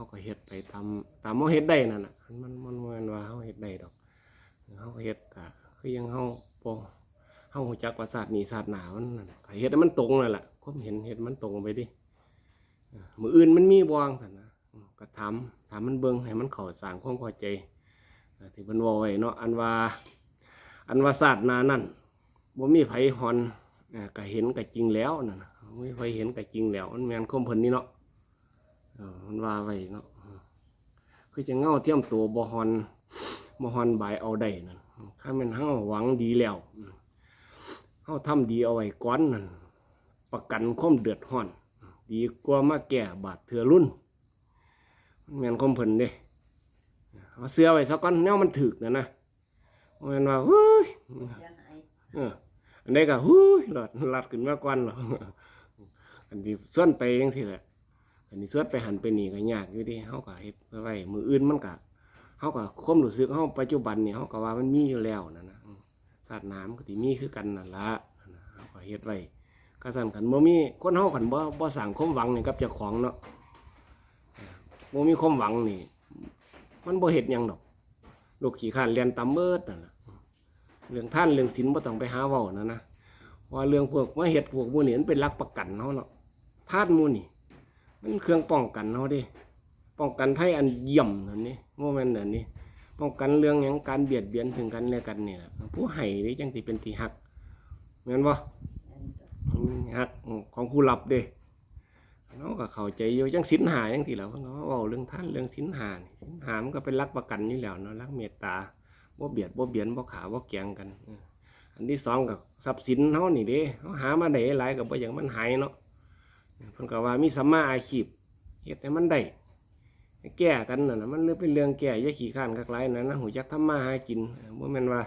เขาก็เฮ็ดไปตามตามเขาเฮ็ดได้นั่นน่ะมันมันมันมันว่าเขาเฮ็ดได้ดอกเขาก็เฮ็ดก็คือยังเขาบ่เขาหูจักว่าศาสตร์นี้ศาสตร์หนามันนั่นก็เฮ็ดให้มันตรงนั่นแหละผมเห็นเฮ็ดมันตรงไปดิมืออื่นมันมีบวางสันนะก็ถามถามมันเบิ่งให้มันเข้าสางความเข้าใจที่มันว่าไว้เนาะอันว่าอันว่าศาสตร์หนานั่นบ่มีไผฮอนก็เห็นก็จริงแล้วนั่นน่ะบ่ไผเห็นก็จริงแล้วมันแมนคมเพิ่นนี่เนาะ มันว่าไว้เนาะคือจะเงาเทียมตัวบฮอนบฮอนบายเอาได้นั่นถ้ามันเฮาหวังดีแล้วเฮาทำดีเอาไว้ก่อนนั่นประกันความเดือดร้อน ดีกว่ามาแก่บาดเถื่อรุ่นมันแม่นคมเพิ่นเด้เอาเสื้อไว้ซะก่อนแนวมันถึกนะนะแม่นว่าเฮ้ยอันนี้ก็หู้ยหลอดหลัดขึ้นมาก่อนหรออันที่ส่วนไปยังสิแหละ อันนี้ส่วนไปหันไปนี่ก็ยากอยู่ดิเฮาก็เฮ็ดไว้มืออื่นมันก็เฮาก็ความรู้สึกเฮาปัจจุบันนี่เฮาก็ว่ามันมีอยู่แล้วนั่นนะศาสตร์น้ำก็สิมีคือกันนั่นละเฮาก็เฮ็ดไว้ก็สั่นกันบ่มีคนเฮาคันบ่บ่สร้างความหวังนี่กับเจ้าของเนาะบ่มีความหวังนี่ มันบ่เฮ็ดหยังดอกลูกขี้ข้านเรียนตามเบิดนั่นนะเรื่องท่านเรื่องศีลบ่ต้องไปหาเว้านะนะว่าเรื่องพวกมาเฮ็ดพวกมู่นี่มันเป็นหลักประกันเฮาเนาะท่านมู่นี่ มันเครื่องป้องกันเฮาเด้ป้องกันภัยอันเยี่ยมนั่นนี่โมเมนต์นั่นนี่ป้องกันเรื่องหยังการเบียดเบียนถึงกันและกันเนี่ล่ะผู้ให้นี่จังสิเป็นที่ฮักแม่นบ่อันนี้ฮักของผู้รับเด้เนาะก็เข้าใจอยู่จังศีลหาจังซี่แหล้วเพิ่นก็เว้าเรื่องท่านเรื่องศีลหานี่ศีลหามันก็เป็นหลักประกันอยู่แล้วเนาะหลักเมตตาบ่เบียดบ่เบียนบ่ขาบ่เกียงกันอออันที่สองกับทรัพย์สินเฮานี่เด้เฮาหามาได้หลายก็บ่อย่างมันหายเนาะ เพิ่นก็ว่ามีสัมมาอาชีพเฮ็ดให้มันได้แก้กันนั่นน่ะมันเรื่องเป็นเรื่องแก้ยาขี้ข้านกักหลายนั่นนะหูจักทำมาหากินบ่แม่นว่า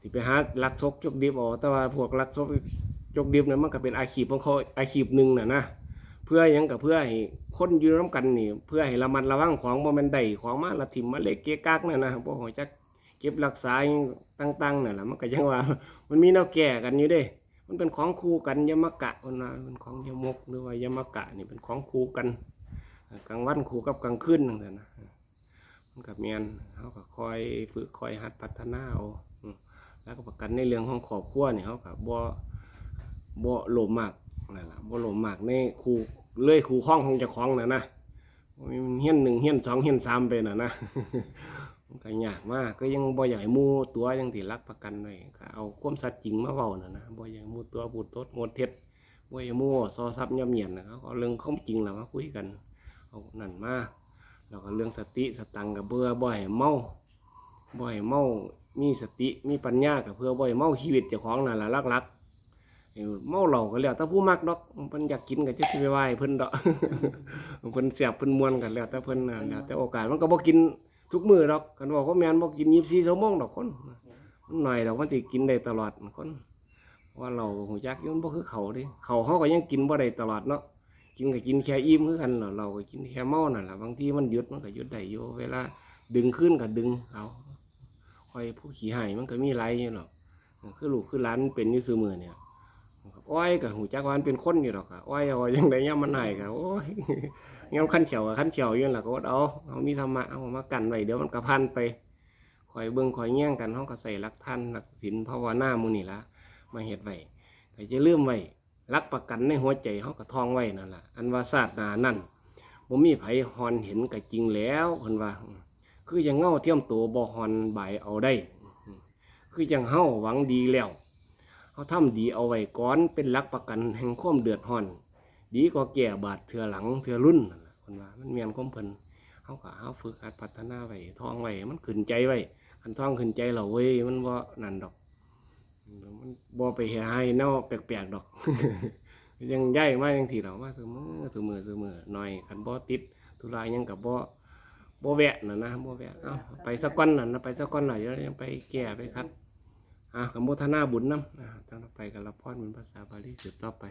สิไปหาลักซกจกดิบเอาแต่ว่าพวกลักซกจกดิบเนี่ยมันก็เป็นอาชีพของเขาอาชีพหนึ่งน่ะนะเพื่อยังก็เพื่อให้คนยู่ร่วมกันนี่ เพื่อให้ระมัดระวังของบ่แม่นได้ของมาละถิ่มมาเล็กเกะกักนั่นนะบ่ฮู้จักเก็บรักษาอิหยังต่างๆนั่นแหละมันก็ยังว่า มันมีแนวแก่กันอยู่เด้ มันเป็นของคู่กันยามกะมันว่าเป็นของยมกหรือว่ายามกะนี่เป็นของคู่กันกลางวันคู่กับกลางคืนนั่นแหละนะมันกับเมียนเขาก็คอยฝึกคอยหัดพัฒนาเอาแล้วก็ประกันในเรื่องของครอบครัวเนี่ยเขาก็บ่บ่โลมากนั่นแหละบ่โลมากในคู่เลื่อยคู่ข้องของเจ้าของน่ะนะเฮี้ยนหนึ่งเฮี้ยนสองเฮี้ยนสามไปน่ะนะ มันก็ยากมากก็ยังบ่อยให้หมู่ตัวยังที่รักประกันไว้ก็เอาความสัตย์จริงมาเว้าน่ะนะบ่อยให้หมู่ตัวพูดตดงดเท็จบ่อยให้หมู่ซอซับย่ำเหยียดนะเขาก็เอาเรื่องความจริงน่ะมาคุยกันเอานั่นมาแล้วก็เรื่องสติสตังค์ก็เพื่อบ่ให้เมาบ่ให้เมามีสติมีปัญญาก็เพื่อบ่ให้เมาชีวิตเจ้าของนั่นล่ะลักๆเมาเหล้าก็แล้วแต่ผู้มักดอกเพิ่นอยากกินก็จะไปไหว้เพิ่นดอกเพิ่นเสียบเพิ่นมวนกันแล้วแต่เพิ่นน่ะแล้วแต่โอกาสมันก็บ่กิน ทุกมือดอกกันบอกว่าแมนบอกกินยีบสี่ชั่วโมงดอกคนมันหน่อยดอกมันติกินได้ตลอดคนว่าเราหูจักยุ่นบ่คือเขาดิเขาเขาก็ยังกินบ่ได้ตลอดเนาะกินก็กินแค่อิ่มคือกันเนาะเราก็กินแค่เมานั่นแหละบางทีมันหยุดมันก็หยุดได้อยู่เวลา ดึงขึ้นก็ดึงเอาคอยผู้ขี่ให้มันก็มีไรอยู่หรอกคือลูกคือหล้านเป็นยู่ซื่อมือเนี่ยอ้อยกับหูจักวามันเป็นคนอยู่หรอกอะอ้อยเอายังไงย่ามันไหนกับโอ้ย เงาขั้นเขียวกับขั้นเขียวอยื่นั่นแหละก็อดเอาเอามีธรรมะเอามากันไว้เดี๋ยวมันกระพันไปคอยเบิ่งคอยแย่งกันเขาก็ใส่รักท่านรักศีลภาวนามูนี่ละมาเฮ็ดไว้ก็จะเลื่อมไว้รักประกันในหัวใจเขาก็ท่องไว้นั่นแหละอันว่าศาสตร์นานั่นผมมีไผฮอนเห็นก็จริงแล้วเพิ่นว่า คือยังเงาเทียมตัวบ่ฮอนใบเอาได้ คือยังเฮ้าหวังดีแล้วเขาทำดีเอาไว้ก่อนเป็นหลักประกันแห่งความเดือดร้อน ดีก็แก่บาดเทือหลังเทือรุ่น คนว่ามันเมียนความเพิ่นเขาก็เอาฝึกหัดพัฒนาไว้ท่องไว้มันขึนใจไว้คันท่องขึนใจเราเว้ยมันบ่นั่นดอกมันบ่ไปเหียให้แนวแปลกๆดอก ยังย้ายมาจังซี่เรามาเสมอเสมอเสมอหน่อยคันบ่ติดธุระหยังกับบ่บ่แวะน่ะนะบ่แวะเอ้าไปสักก้อนนั่นนะไปสักก้อนหน่อยเดี๋ยวยังไปแก้ไปคัดอะกับโมทนาบุญน้ำอ่าตั้งไปกับละพรเป็นภาษาบาลีสืบต่อไป